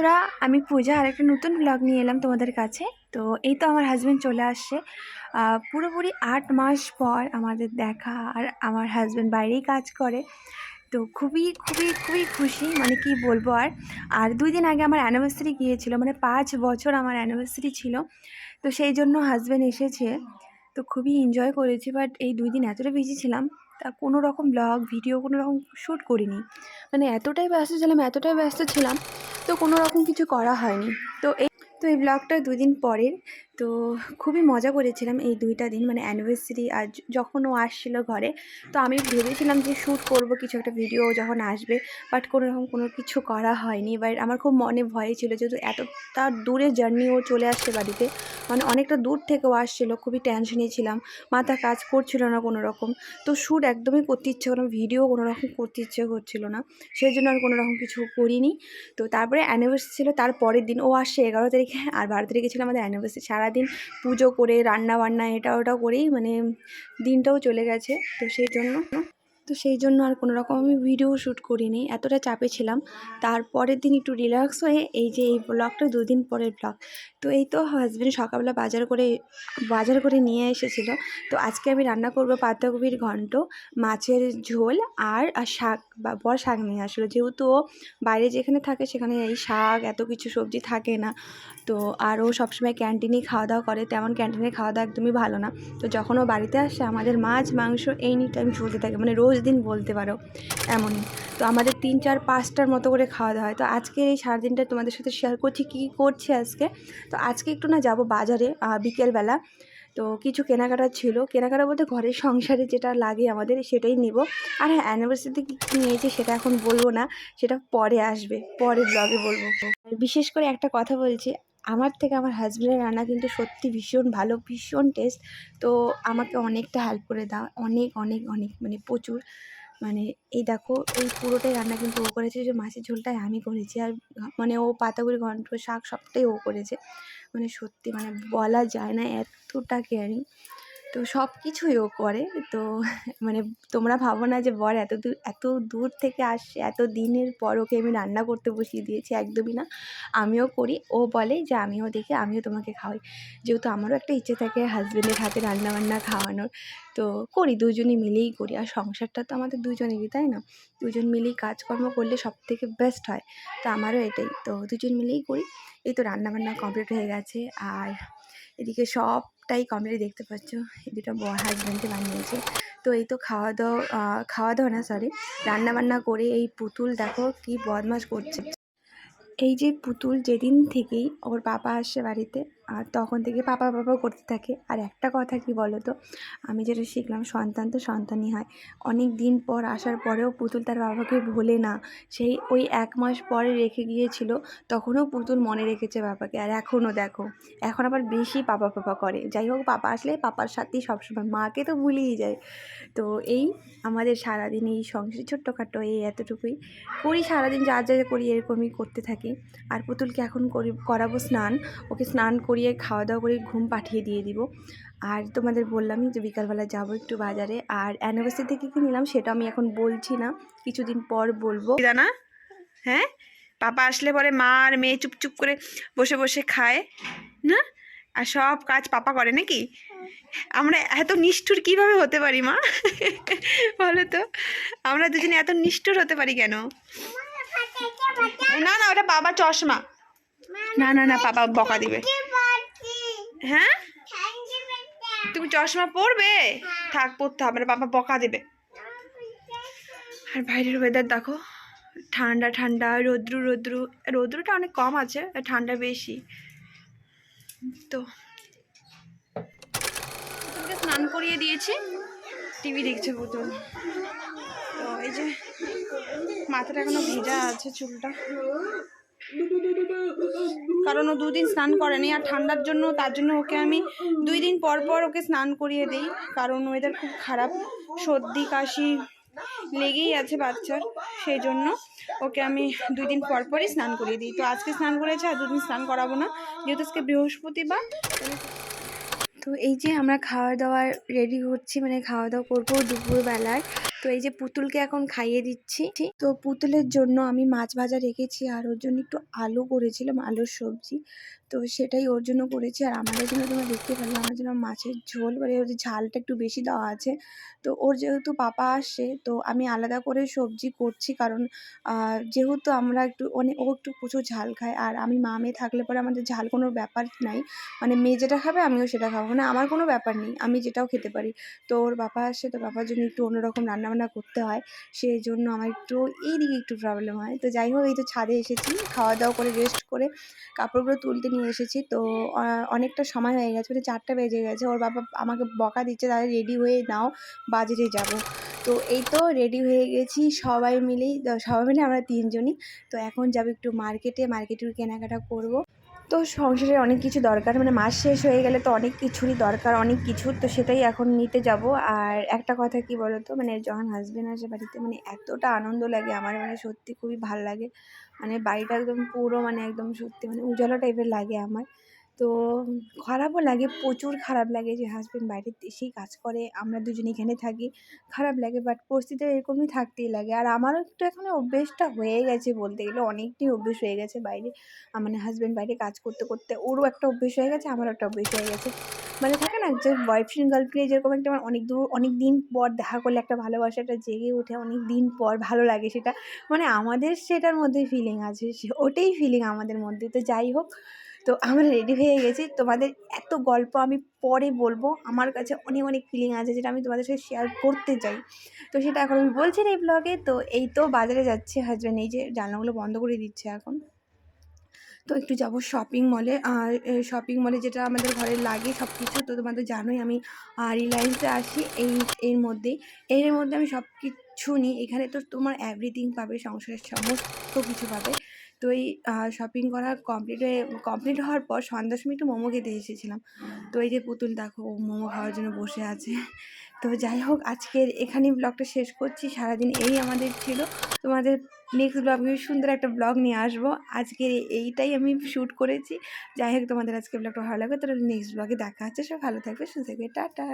বন্ধুরা, আমি পূজা আর একটা নতুন ব্লগ নিয়ে এলাম তোমাদের কাছে। তো এই তো আমার হাজব্যান্ড চলে আসছে। পুরোপুরি আট মাস পর আমাদের দেখা আর আমার হাজব্যান্ড বাইরেই কাজ করে। তো খুবই খুবই খুবই খুশি মানে কি বলব আর। আর দুই দিন আগে আমার অ্যানিভার্সারি গিয়েছিল মানে পাঁচ বছর আমার অ্যানিভার্সারি ছিল। তো সেই জন্য হাজব্যান্ড এসেছে। তো খুবই এনজয় করেছি বাট এই দুই দিন এতটা বিজি ছিলাম। তা কোনো রকম ব্লগ ভিডিও কোনো রকম শ্যুট করিনি। মানে এতটাই ব্যস্ত ছিলাম, এতটাই ব্যস্ত ছিলাম, তো কোনো রকম কিছু করা হয়নি। তো এই তো এই ব্লগটা দুদিন পরের। তো খুবই মজা করেছিলাম এই দুইটা দিন মানে অ্যানিভার্সারি আর যখন ও আসছিল ঘরে, তো আমি ভেবেছিলাম যে শ্যুট করব কিছু একটা ভিডিও যখন আসবে বাট কোনো রকম কোনো কিছু করা হয়নি। বাট আমার খুব মনে ভয় ছিল যেহেতু এতটা দূরে জার্নি ও চলে আসছে বাড়িতে মানে অনেকটা দূর থেকে ও আসছিল, খুবই টেনশনে ছিলাম, মাথা কাজ করছিল না কোনো রকম। তো শ্যুট একদমই করতে ইচ্ছে কোনো ভিডিও কোনো রকম করতে ইচ্ছে করছিল না সেই জন্য আর কোনো রকম কিছু করিনি। তো তারপরে অ্যানিভার্সারি ছিল তার পরের দিন ও আসছে এগারো তারিখে, আর বারো তারিখে ছিল আমাদের অ্যানিভার্সারি সারাদিন পুজো করে রান্না বান্না এটা ওটা করেই মানে দিনটাও চলে গেছে। তো সেই জন্য তো সেই জন্য আর কোনো রকম আমি ভিডিও শ্যুট করিনি, এতটা চাপে ছিলাম। তারপরের দিন একটু রিল্যাক্স হয়ে এই যে এই ব্লগটা দুদিন পরের ব্লগ তো এই তো হাজব্যান্ড সকালবেলা বাজার করে বাজার করে নিয়ে এসেছিল। তো আজকে আমি রান্না করব পাতাকপির ঘন্ট, মাছের ঝোল আর শাক, বা বড় শাক নিয়ে আসলো। যেহেতু ও বাইরে যেখানে থাকে সেখানে এই শাক, এত কিছু সবজি থাকে না। তো আর ও সবসময় ক্যান্টিনেই খাওয়া দাওয়া করে, তেমন ক্যান্টিনে খাওয়া দাওয়া একদমই ভালো না। তো যখন ও বাড়িতে আসে, আমাদের মাছ, মাংস এই এনি টাইম চলতে থাকে। মানে রোজ দিন বলতে পারো, এমনই। তো আমাদের তিন, চার, পাঁচটার মতো করে খাওয়া দাওয়া হয়। তো আজকে এই সারাদিনটা তোমাদের সাথে শেয়ার করছি, কী করছি আজকে? তো আজকে একটু না যাব বাজারে বিকেলবেলা। তো কিছু কেনাকাটা ছিল। কেনাকাটা বলতে ঘরের সংসারে যেটা লাগে আমাদের, সেটাই নিব। আর হ্যাঁ অ্যানিভার্সারিতে কী কী নিয়েছি সেটা এখন বলব না। সেটা পরে আসবে পরের ব্লগে বলব। বিশেষ করে একটা কথা বলছি আমার থেকে আমার হাজব্যান্ডের রান্না কিন্তু সত্যি ভীষণ ভালো, ভীষণ টেস্ট তো আমাকে অনেকটা হেল্প করে দাও। অনেক অনেক অনেক মানে প্রচুর। মানে এই দেখো, এই পুরোটাই রান্না কিন্তু ও করেছে যে মাছের ঝোলটাই আমি করেছি। আর মানে ও পাতাগুড়ি, ঘন্ট, শাক সবটাই ও করেছে। মানে সত্যি মানে বলা যায় না, এতটা কেয়ারিং তো সব কিছুই ও করে। তো মানে তোমরা ভাবো না যে, বর এত দূর এত দূর থেকে আসছে, এত দিনের পর ওকে আমি রান্না করতে বসিয়ে দিয়েছি, একদমই না। আমিও করি। ও বলে যে, আমিও দেখি, আমিও তোমাকে খাওয়াই। যেহেতু আমারও একটা ইচ্ছে থাকে হাজব্যান্ডের হাতে রান্না বান্না খাওয়ানোর। তো করি, দুজনে মিলেই করি। আর সংসারটা তো আমাদের দুজনেরই, তাই না? দুজন মিলেই কাজকর্ম করলে সব থেকে বেস্ট হয়। তো আমারও এটাই। তো দুজন মিলেই করি। এই তো রান্নাবান্না কমপ্লিট হয়ে গেছে। আর এদিকে সবটাই কমপ্লিট দেখতে পাচ্ছ। এই দুটো হাজব্যান্ডকে বানিয়েছে। তো এই তো খাওয়া দাওয়া খাওয়া দাওয়া না সরি রান্না বান্না করে এই পুতুল দেখো কি বদমাস করছে। এই যে পুতুল যেদিন থেকেই ওর বাবা আসে বাড়িতে আর তখন থেকে পাপা পাপা করতে থাকে। আর একটা কথা কি বলো তো আমি যেটা শিখলাম, সন্তান তো সন্তানই হয়। অনেক দিন পর আসার পরেও পুতুল তার বাবাকে ভোলে না। সেই ওই এক মাস পরে রেখে গিয়েছিল, তখনও পুতুল মনে রেখেছে বাবাকে। আর এখনও দেখো, এখন আবার বেশি পাপা পাপা করে। যাই হোক, পাপা আসলে পাপার সাথেই সবসময়, মাকে তো ভুলেই যায়। তো এই আমাদের সারাদিন এই সংসার ছোট্টখাটো এই এতটুকুই করি সারাদিন, যা যা করি এরকমই করতে থাকি। আর পুতুলকে এখন করি, করাবো স্নান। ওকে স্নান করিয়ে খাওয়া দাওয়া করে ঘুম পাঠিয়ে দিয়ে দিব। আর তোমাদের বললামই যে বিকালবেলা যাব একটু বাজারে। আর অ্যানিভার্সারি থেকে কী নিলাম সেটা আমি এখন বলছি না কিছুদিন পর বলব। জানা? হ্যাঁ? পাপা আসলে পরে মা আর মেয়ে চুপচুপ করে বসে বসে খায় না? আর সব কাজ পাপা করে নাকি? আমরা এত নিষ্ঠুর কীভাবে হতে পারি মা? বলো তো আমরা দুজনে এত নিষ্ঠুর হতে পারি কেন? না না ওটা বাবা চশমা। না না না বাবা বকা দিবে। হ্যাঁ? তুমি চশমা পরবে? থাক পরতে হবে না বাবা বকা দেবে। আর বাইরের ওয়েদার দেখো ঠান্ডা ঠান্ডা রৌদ্রু রৌদ্রু। রৌদ্রুটা অনেক কম আছে ঠান্ডা বেশি। তো। পুতুলকে স্নান করিয়ে দিয়েছি। টিভি দেখছে পুতুল। তো এই যে মাথাটা এখনও ভিজা আছে চুলটা। কারণ ও দুদিন স্নান করেনি আর ঠান্ডার জন্য, তার জন্য ওকে আমি দুই দিন পর পর ওকে স্নান করিয়ে দিই। কারণ ওয়েদার খুব খারাপ, সর্দি, কাশি লেগেই আছে বাচ্চার সেই জন্য ওকে আমি দুই দিন পর পরই স্নান করিয়ে দিই। তো আজকে স্নান করেছে আর দুদিন স্নান করাবো না, যেহেতু আজকে বৃহস্পতিবার। তো এই যে আমরা খাওয়া দাওয়ার রেডি হচ্ছি মানে খাওয়া দাওয়া করব দুপুরবেলার তো এই যে পুতুলকে এখন খাইয়ে দিচ্ছি। তো পুতুলের জন্য আমি মাছ ভাজা রেখেছি আর ওর জন্য একটু আলু করেছিলাম, আলুর সবজি। তো সেটাই ওর জন্য করেছি। আর আমাদের জন্য তোমরা দেখতে পারলে আমার জন্য মাছের ঝোল মানে ওর ঝালটা একটু বেশি দেওয়া আছে। তো ওর যেহেতু পাপা আসছে, তো আমি আলাদা করে সবজি করছি কারণ যেহেতু আমরা একটু অনেক ও একটু প্রচুর ঝাল খায়। আর আমি মা মেয়ে থাকলে পরে আমাদের ঝাল কোনো ব্যাপার নাই। মানে মেয়ে যেটা খাবে আমিও সেটা খাব। মানে আমার কোনো ব্যাপার নেই, আমি যেটাও খেতে পারি। তো ওর বাবা আসে তো বাবার জন্য একটু অন্যরকম রান্নাবান্না করতে হয়। সেই জন্য আমার একটু এই দিকে একটু প্রবলেম হয়। তো যাই হোক, এই তো ছাদে এসেছি। খাওয়া দাওয়া করে রেস্ট করে, কাপড়গুলো তুলতে নিয়ে এসেছি। তো অনেকটা সময় হয়ে গেছে মানে চারটে বেজে গেছে। ওর বাবা আমাকে বকা দিচ্ছে, তাহলে রেডি হয়ে নাও, বাজারে যাব। তো, এই তো রেডি হয়ে গেছি সবাই মিলেই সবাই মিলে আমরা তিনজনই। তো, এখন যাব একটু মার্কেটে মার্কেটে কেনাকাটা করব। তো সংসারে অনেক কিছু দরকার মানে মাস শেষ হয়ে গেলে তো অনেক কিছুরই দরকার, অনেক কিছুর তো সেটাই এখন নিতে যাব। আর একটা কথা কি বলো তো মানে যখন হাজবেন্ড আসে বাড়িতে মানে এতটা আনন্দ লাগে, আমার মানে সত্যি খুবই ভালো লাগে। মানে বাড়িটা একদম পুরো মানে একদম সত্যি মানে উজালা টাইপের লাগে আমার। তো খারাপও লাগে, প্রচুর খারাপ লাগে যে হাজব্যান্ড বাইরের দেশেই কাজ করে, আমরা দুজন এখানে থাকি, খারাপ লাগে বাট পরিস্থিতি এরকমই থাকতেই লাগে। আর আমারও একটু এখন অভ্যেসটা হয়ে গেছে বলতে গেলে, অনেকটাই অভ্যেস হয়ে গেছে বাইরে। মানে হাজবেন্ড বাইরে কাজ করতে করতে ওরও একটা অভ্যেস হয়ে গেছে, আমারও একটা অভ্যেস হয়ে গেছে। মানে থাকে না যে বয়ফ্রেন্ড গার্লফ্রেন্ড যেরকম একটা আমার অনেক দূর, অনেক দিন পর দেখা করলে একটা ভালোবাসাটা জেগে ওঠে অনেক দিন পর ভালো লাগে সেটা মানে আমাদের সেটার মধ্যে ফিলিং আছে ওটাই ফিলিং আমাদের মধ্যে। তো যাই হোক, তো আমরা রেডি হয়ে গেছি। তোমাদের এত গল্প আমি পরে বলব। আমার কাছে অনেক অনেক ফিলিং আছে যেটা আমি তোমাদের সাথে শেয়ার করতে চাই। তো সেটা এখন আমি বলছি না এই ব্লগে তো এই তো বাজারে যাচ্ছে হাজব্যান্ড এই যে জানলাগুলো বন্ধ করে দিচ্ছে এখন। তো একটু যাব শপিং মলে আর শপিং মলে যেটা আমাদের ঘরে লাগে সব কিছু তো তোমাদের জানোই আমি রিলায়েন্সে আসি এই, এর মধ্যেই। এর মধ্যে আমি সব কিছু নিই। এখানে তো তোমার এভরিথিং পাবে, সংসারের সমস্ত কিছু পাবে। তো এই শপিং করা কমপ্লিট হয়ে কমপ্লিট হওয়ার পর সন্ধ্যার সময় একটু মোমো খেতে এসেছিলাম। তো এই যে পুতুল দেখো মোমো খাওয়ার জন্য বসে আছে। তো যাই হোক, আজকের এখানেই ব্লগটা শেষ করছি। সারাদিন এই আমাদের ছিল। তোমাদের নেক্সট ব্লগ আমি সুন্দর একটা ব্লগ নিয়ে আসব। আজকের এইটাই আমি শ্যুট করেছি। যাই হোক, তোমাদের আজকে ব্লগটা ভালো লাগবে তাহলে নেক্সট ব্লগে দেখা হচ্ছে। সব ভালো থাকবে, সুস্থ থাকবে। টাটা!